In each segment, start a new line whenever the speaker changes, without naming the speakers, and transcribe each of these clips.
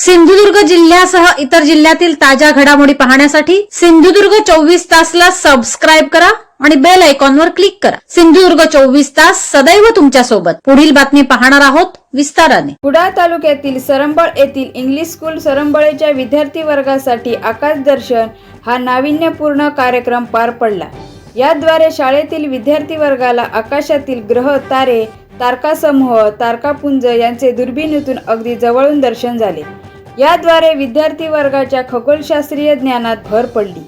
सिंधुदुर्ग जिल्ह्यासह इतर जिल्ह्यातील ताज्या घडामोडी पाहण्यासाठी सिंधुदुर्ग चोवीस तासला सबस्क्राईब करा आणि बेल आयकॉनवर क्लिक करा. सिंधुदुर्ग चोवीस तास सदैव तुमच्यासोबत पुढील बातमी पाहणार आहोत विस्ताराने.
कुडाळ तालुक्यातील सरंबळ येथील इंग्लिश स्कूल सरंबळेच्या विद्यार्थी वर्गासाठी आकाश दर्शन हा नाविन्यपूर्ण कार्यक्रम पार पडला. याद्वारे शाळेतील विद्यार्थी वर्गाला आकाशातील ग्रह तारे तारकासमूह तारकापुंज यांचे दुर्बिणीतून अगदी जवळून दर्शन झाले. याद्वारे विद्यार्थी वर्गाच्या खगोलशास्त्रीय ज्ञानात भर पडली.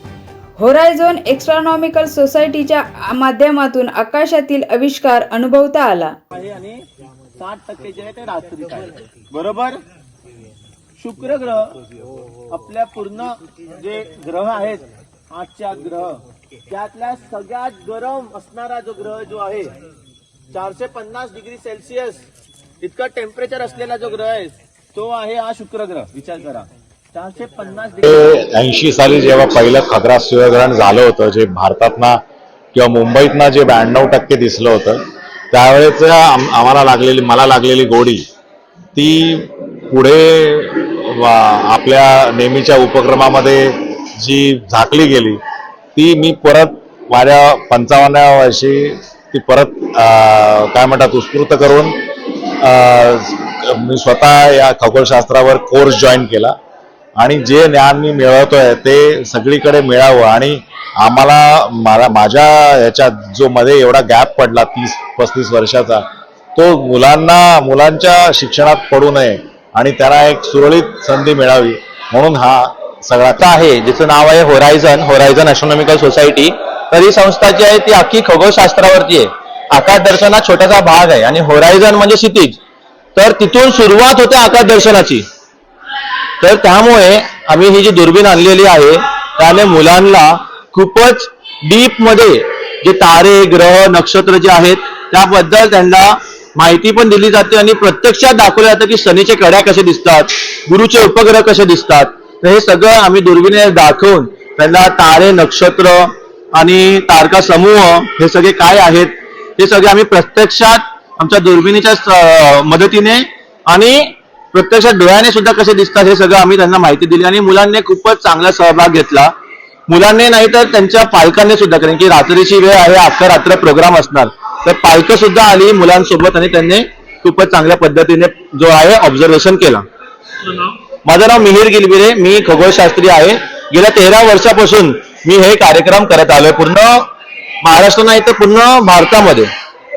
होरायझोन एक्स्ट्रॉनॉमिकल सोसायटीच्या माध्यमातून आकाशातील आविष्कार अनुभवता आला.
आणि साठ टक्के जे आहे ते रात्रीच आहे बरोबर? शुक्र ग्रह आपल्या पूर्ण जे ग्रह आहेत आजच्या ग्रह त्यातल्या सगळ्यात गरम असणारा जो ग्रह जो आहे चारशे पन्नास डिग्री सेल्सिअस इतका टेम्परेचर असलेला जो ग्रह आहे तो आहे हा शुक्र ग्रह विचार करा. चारशे पन्नास
ऐंशी साली जेव्हा पहिलं खग्रास सूर्यग्रहण झालं होतं जे भारतातना किंवा मुंबईतनं जे ब्याण्णव टक्के दिसलं होतं त्यावेळेच आम- आम्हाला लागलेली मला लागलेली गोडी ती पुढे आपल्या नेहमीच्या उपक्रमामध्ये जी झाकली गेली ती मी परत माझ्या पंचावन्नाव्या वर्षी ती परत काय म्हणतात उत्स्फूर्त करून मी स्वतः या खगोलशास्त्रावर कोर्स जॉईन केला. आणि जे ज्ञान मी मिळवतोय ते सगळीकडे मिळावं. आणि आम्हाला मला माझ्या याच्यात जो मध्ये एवढा गॅप पडला तीस पस्तीस वर्षाचा तो मुलांना मुलांच्या शिक्षणात पडू नये. आणि त्यांना एक सुरळीत संधी मिळावी. म्हणून हा सगळा
आहे जिचं नाव आहे होरायझन होरायझन ॲस्ट्रॉनॉमिकल सोसायटी तर ही संस्था जी आहे ती अख्खी खगोलशास्त्रावरती आहे. आकाश दर्शन हा छोटासा भाग आहे. आणि होरायझन म्हणजे क्षितिज. तर तिथून सुरुवात होते आकाश दर्शनाची. तर त्यामुळे आम्ही ही जी दुर्बीण आणलेली आहे त्याने मुलांना खूपच डीपमध्ये जे तारे ग्रह नक्षत्र जे आहेत त्याबद्दल त्यांना माहिती पण दिली जाते आणि प्रत्यक्षात दाखवलं जातं की शनीचे कड्या कसे दिसतात गुरुचे उपग्रह कसे दिसतात. तर हे सगळं आम्ही दुर्बिणीने दाखवून त्यांना तारे नक्षत्र आणि तारका समूह हे सगळे काय आहेत हे सगळे आम्ही प्रत्यक्षात आमच्या दुर्बिणीच्या मदतीने आणि प्रत्यक्षात डोळ्याने सुद्धा कसे दिसतात हे सगळं आम्ही त्यांना माहिती दिली आणि मुलांनी खूपच चांगला सहभाग घेतला. मुलांनी नाही तर त्यांच्या पालकांनी सुद्धा कारण की रात्रीची वेळ आहे अख्खा रात्र प्रोग्राम असणार. तर पालकं सुद्धा आली मुलांसोबत आणि त्यांनी खूपच चांगल्या पद्धतीने जो आहे ऑब्झर्वेशन केला. माझं नाव मिहिर गिलबिरे मी खगोलशास्त्री आहे. गेल्या तेरा वर्षापासून मी हे कार्यक्रम करत आलोय पूर्ण महाराष्ट्र नाही तर पूर्ण भारतामध्ये.